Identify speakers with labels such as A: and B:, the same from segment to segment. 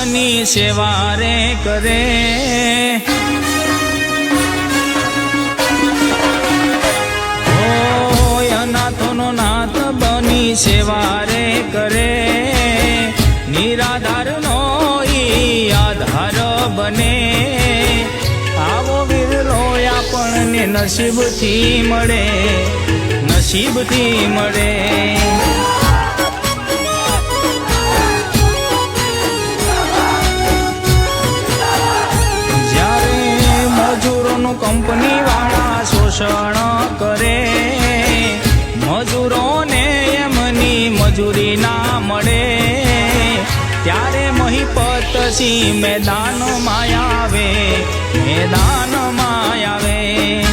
A: બની સેવા રે કરે. અનાથોનો નાથ બની સેવા રે કરે. નિરાધાર નો આધાર બને. આવો વીરલો આપણને નસીબથી મળે. નસીબથી મળે. મજૂરોનું કંપની વાળા શોષણ કરે. મજૂરોને એમની મજૂરી ના મળે. ત્યારે મહીપત સિંહ મેદાનમાં આવે મેદાનમાં આવે.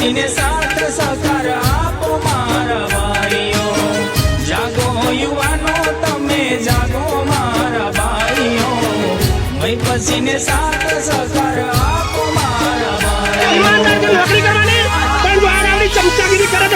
A: પછીને સાથ સહકાર આપો મારા ભાઈઓ. જાગો યુવાનો, તમે જાગો મારા ભાઈઓ. મય પછીને સાથ સહકાર આપો મારા ભાઈઓ.
B: ચમચાગીરી કરે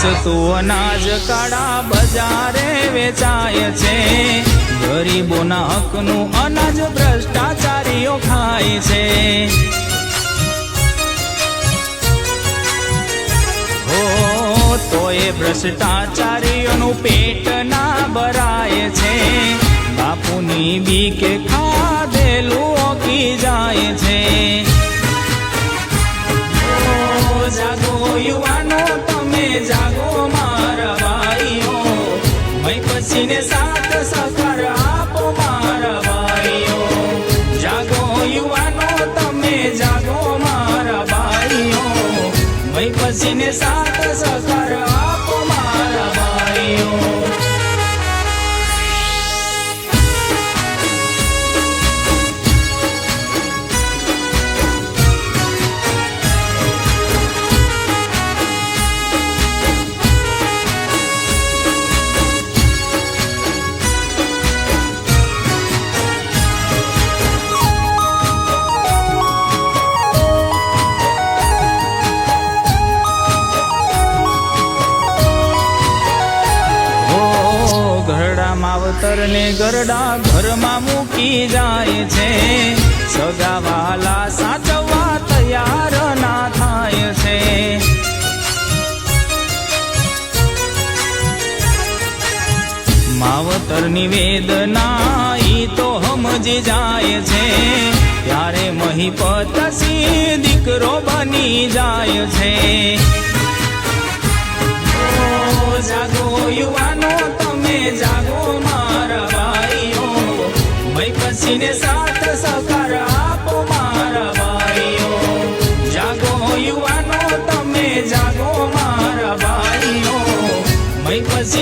A: સસ્તું અનાજ કાળા બજારે વેચાય છે. ગરીબોના હકનું અનાજ ભ્રષ્ટાચારીઓ ખાય છે. હો ભ્રષ્ટાચારીઓનું પેટ ના ભરાય છે. બાપુની બીકે ખાધેલું ઓકી જાય છે. જાગો યુવાનો તમે જાગો મારા ભાઈઓ. મય પછીને સાથ સફર આપો મારા ભાઈઓ. જાગો યુવાનો, તમે જાગો મારા ભાઈઓ. મય પછીને સાથ સહકાર ઘરડા ગરડા ઘરમાં મૂકી જાય છે. સગાવાલા સાચવવા તૈયાર ના થાય છે. માવતરની વેદના ઈ તો સમજી જાય છે. ત્યારે મહીપત સિંહ દીકરો બની જાય છે. જાગો યુવાનો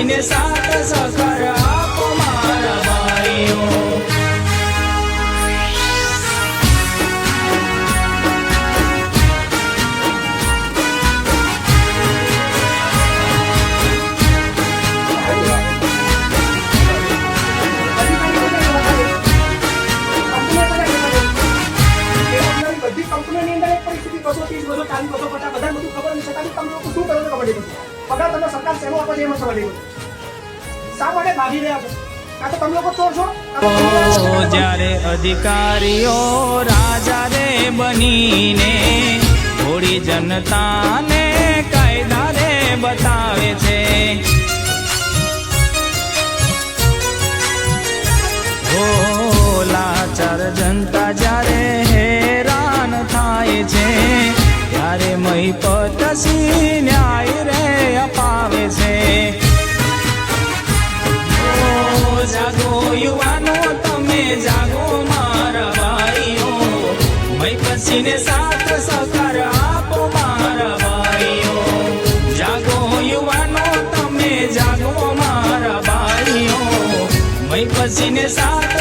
A: સાત સાથ સહકાર આપો મારા ભાઈઓ
B: ખબર નથી છતાં લોકો શું કરો ખબર નહીં પગાર તમને સરકાર સેવા આપવા છે એમાં ખબર નહીં. શા માટે ભાગી રહ્યા છો? કાં તો તમે લોકો ચોર છો. કાં તો તમે લોકો
A: ઓ જ્યારે અધિકારીઓ રાજા રે બનીને થોડી જનતાને કાયદા રે બતાવે છે. લાચાર જનતા જ્યારે હેરાન થાય છે ત્યારે મહી સિંહ ન્યાય રે અપાવે છે. પસીને સાથ સહકાર આપો મારા જાગો યુવાનો તમે જાગો મારા ભાઈઓ. મય પસીને સાથ